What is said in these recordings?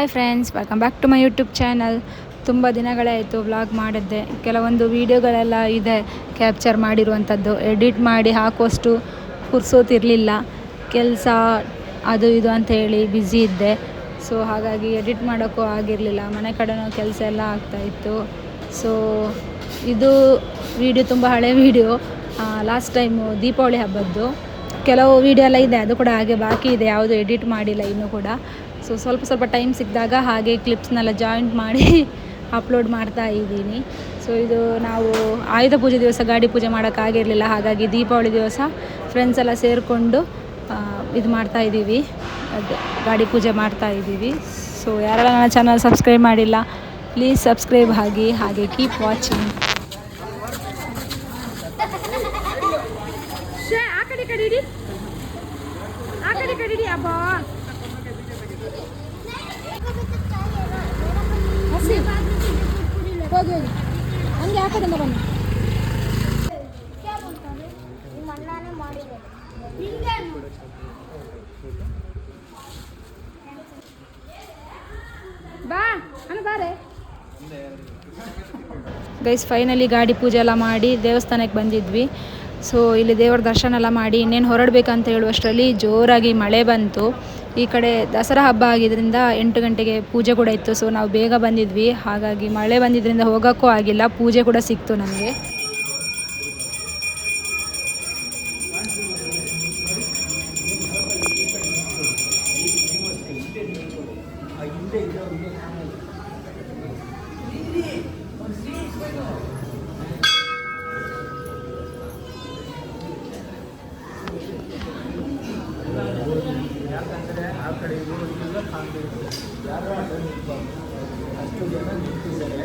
Hi friends welcome back to my YouTube channel ತುಂಬ ದಿನಗಳೇ ಆಯಿತು ವ್ಲಾಗ್ ಮಾಡಿದ್ದೆ. ಕೆಲವೊಂದು ವೀಡಿಯೋಗಳೆಲ್ಲ ಇದೆ ಕ್ಯಾಪ್ಚರ್ ಮಾಡಿರುವಂಥದ್ದು ಎಡಿಟ್ ಮಾಡಿ ಹಾಕುವಷ್ಟು ಕುರ್ಸೋತಿರಲಿಲ್ಲ ಕೆಲಸ ಅದು ಇದು ಅಂತ ಹೇಳಿ ಬ್ಯುಸಿ ಇದ್ದೆ. ಸೊ ಹಾಗಾಗಿ ಎಡಿಟ್ ಮಾಡೋಕ್ಕೂ ಆಗಿರಲಿಲ್ಲ. ಮನೆ ಕಡೆನೂ ಕೆಲಸ ಎಲ್ಲ ಆಗ್ತಾಯಿತ್ತು ಸೊ ಇದು ವಿಡಿಯೋ ತುಂಬ ಹಳೆ ವಿಡಿಯೋ ಲಾಸ್ಟ್ ಟೈಮು ದೀಪಾವಳಿ ಹಬ್ಬದ್ದು. ಕೆಲವು ವಿಡಿಯೋ ಎಲ್ಲ ಇದೆ, ಅದು ಕೂಡ ಹಾಗೆ ಬಾಕಿ ಇದೆ. ಯಾವುದು ಎಡಿಟ್ ಮಾಡಿಲ್ಲ ಇನ್ನೂ ಕೂಡ. ಸೊ ಸ್ವಲ್ಪ ಸ್ವಲ್ಪ ಟೈಮ್ ಸಿಕ್ಕಿದಾಗ ಹಾಗೆ ಕ್ಲಿಪ್ಸ್ನೆಲ್ಲ ಜಾಯಿಂಟ್ ಮಾಡಿ ಅಪ್ಲೋಡ್ ಮಾಡ್ತಾ ಇದ್ದೀನಿ. ಸೊ ಇದು ನಾವು ಆಯುಧ ಪೂಜೆ ದಿವಸ, ಗಾಡಿ ಪೂಜೆ ಮಾಡೋಕ್ಕಾಗಿರಲಿಲ್ಲ ಹಾಗಾಗಿ ದೀಪಾವಳಿ ದಿವಸ ಫ್ರೆಂಡ್ಸ್ ಎಲ್ಲ ಸೇರಿಕೊಂಡು ಇದು ಮಾಡ್ತಾ ಇದ್ದೀವಿ. ಅದೇ ಗಾಡಿ ಪೂಜೆ ಮಾಡ್ತಾ ಇದ್ದೀವಿ. ಸೊ ಯಾರೆಲ್ಲ ನನ್ನ ಚಾನಲ್ ಸಬ್ಸ್ಕ್ರೈಬ್ ಮಾಡಿಲ್ಲ ಪ್ಲೀಸ್ ಸಬ್ಸ್ಕ್ರೈಬ್ ಆಗಿ ಹಾಗೆ ಕೀಪ್ ವಾಚಿಂಗ್ ಆ ಕಡೆ ಕಡಿಡಿ ಆ ಕಡೆ ಕಡೆ ಇಡಿ, ಅಬ್ಬಾ. ಹೋಗಿ ಹೋಗಿ ಹಂಗೆ ಬನ್ನಿ ಗೈಸ್ ಫೈನಲಿ ಗಾಡಿ ಪೂಜೆ ಎಲ್ಲ ಮಾಡಿ ದೇವಸ್ಥಾನಕ್ಕೆ ಬಂದಿದ್ವಿ. ಸೊ ಇಲ್ಲಿ ದೇವರ ದರ್ಶನ ಎಲ್ಲ ಮಾಡಿ ಇನ್ನೇನು ಹೊರಡಬೇಕಂತ ಹೇಳುವಷ್ಟರಲ್ಲಿ ಜೋರಾಗಿ ಮಳೆ ಬಂತು. ಈ ಕಡೆ ದಸರಾ ಹಬ್ಬ ಆಗಿದ್ದರಿಂದ ಎಂಟು ಗಂಟೆಗೆ ಪೂಜೆ ಕೂಡ ಇತ್ತು. ಸೊ ನಾವು ಬೇಗ ಬಂದಿದ್ವಿ. ಹಾಗಾಗಿ ಮಳೆ ಬಂದಿದ್ದರಿಂದ ಹೋಗೋಕ್ಕೂ ಆಗಿಲ್ಲ. ಪೂಜೆ ಕೂಡ ಸಿಕ್ತು ನಮಗೆ. ಇರೋದ್ರಿಂದ ಕಾಣಬೇಕು ಯಾರು ಅಡ್ಡ ನಿಲ್ಬಾರ್ದು ಅಷ್ಟು ಜನ ನಿಂತಿದ್ದಾರೆ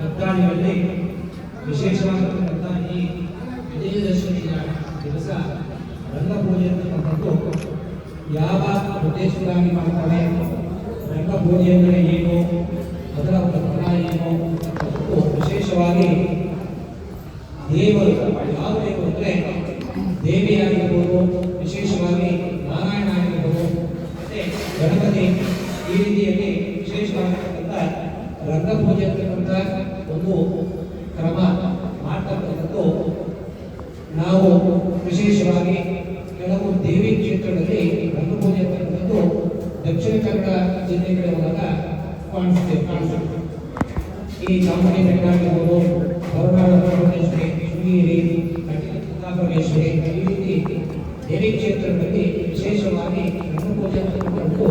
ಭಕ್ತಾದಿಗಳಲ್ಲಿ ವಿಶೇಷವಾಗಿರತಕ್ಕಂಥ ಈ ವಿಜಯದಶಮಿಯ ದಿವಸ ರಂಗಪೂಜೆ ಅಂತಕ್ಕಂಥದ್ದು ಯಾವ ಉದ್ದೇಶಕ್ಕಾಗಿ ಮಾಡ್ತಾರೆ ರಂಗಪೂಜೆ ಅಂದರೆ ಏನು ಅದರ ಫಲ ಏನು ವಿಶೇಷವಾಗಿ ದೇವರು ಯಾವ ದೇವರು ಅಂದರೆ ದೇವಿಯಾಗಿರ್ಬೋದು ವಿಶೇಷವಾಗಿರ್ತಕ್ಕಂಥ ರಂಗಪೂಜೆ ಅಂತಕ್ಕಂಥ ಒಂದು ಕ್ರಮ ಮಾಡ್ತಕ್ಕಂಥದ್ದು ನಾವು ವಿಶೇಷವಾಗಿ ಕೆಲವು ದೇವಿ ಕ್ಷೇತ್ರಗಳಲ್ಲಿ ರಂಗಪೂಜೆ ಅಂತಕ್ಕಂಥದ್ದು ದಕ್ಷಿಣ ಕನ್ನಡ ಜಿಲ್ಲೆಗಳ ಮೂಲಕ ಕಾಣಿಸ್ತೇವೆ ಕಾಣಿಸುತ್ತೆ ಈ ಚಾಮುಂಡಿ ಬೆಟ್ಟ ಆಗಿರ್ಬೋದು ಹೊರನಾಡು ಪರಮೇಶ್ವರಿ ಶೃಂಗೇರಿ ಕುಂದಾಪರಮೇಶ್ವರಿ ಈ ರೀತಿ ದೇವಿ ಕ್ಷೇತ್ರಗಳಲ್ಲಿ ವಿಶೇಷವಾಗಿ ರಂಗಪೂಜೆ ಅಂತಕ್ಕಂಥದ್ದು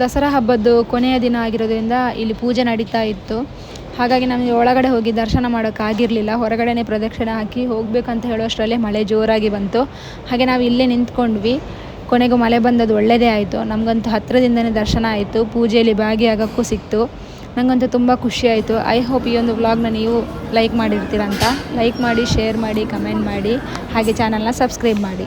ದಸರಾ ಹಬ್ಬದ್ದು ಕೊನೆಯ ದಿನ ಆಗಿರೋದ್ರಿಂದ ಇಲ್ಲಿ ಪೂಜೆ ನಡೀತಾ ಇತ್ತು. ಹಾಗಾಗಿ ನಮಗೆ ಒಳಗಡೆ ಹೋಗಿ ದರ್ಶನ ಮಾಡೋಕ್ಕಾಗಿರಲಿಲ್ಲ ಹೊರಗಡೆನೇ ಪ್ರದಕ್ಷಿಣೆ ಹಾಕಿ ಹೋಗಬೇಕಂತ ಹೇಳೋಷ್ಟರಲ್ಲೇ ಮಳೆ ಜೋರಾಗಿ ಬಂತು. ಹಾಗೆ ನಾವು ಇಲ್ಲೇ ನಿಂತ್ಕೊಂಡ್ವಿ. ಕೊನೆಗೂ ಮಳೆ ಬಂದದ್ದು ಒಳ್ಳೆಯದೇ ಆಯಿತು. ನಮಗಂತೂ ಹತ್ತಿರದಿಂದನೇ ದರ್ಶನ ಆಯಿತು. ಪೂಜೆಯಲ್ಲಿ ಭಾಗಿಯಾಗೋಕ್ಕೂ ಸಿಕ್ತು. ನನಗಂತೂ ತುಂಬ ಖುಷಿ ಆಯಿತು. ಐ ಹೋಪ್ ಈ ಒಂದು ವ್ಲಾಗ್ನ ನೀವು ಲೈಕ್ ಮಾಡಿರ್ತೀರಂತ ಲೈಕ್ ಮಾಡಿ ಶೇರ್ ಮಾಡಿ ಕಮೆಂಟ್ ಮಾಡಿ, ಹಾಗೆ ಚಾನಲ್ನ ಸಬ್ಸ್ಕ್ರೈಬ್ ಮಾಡಿ.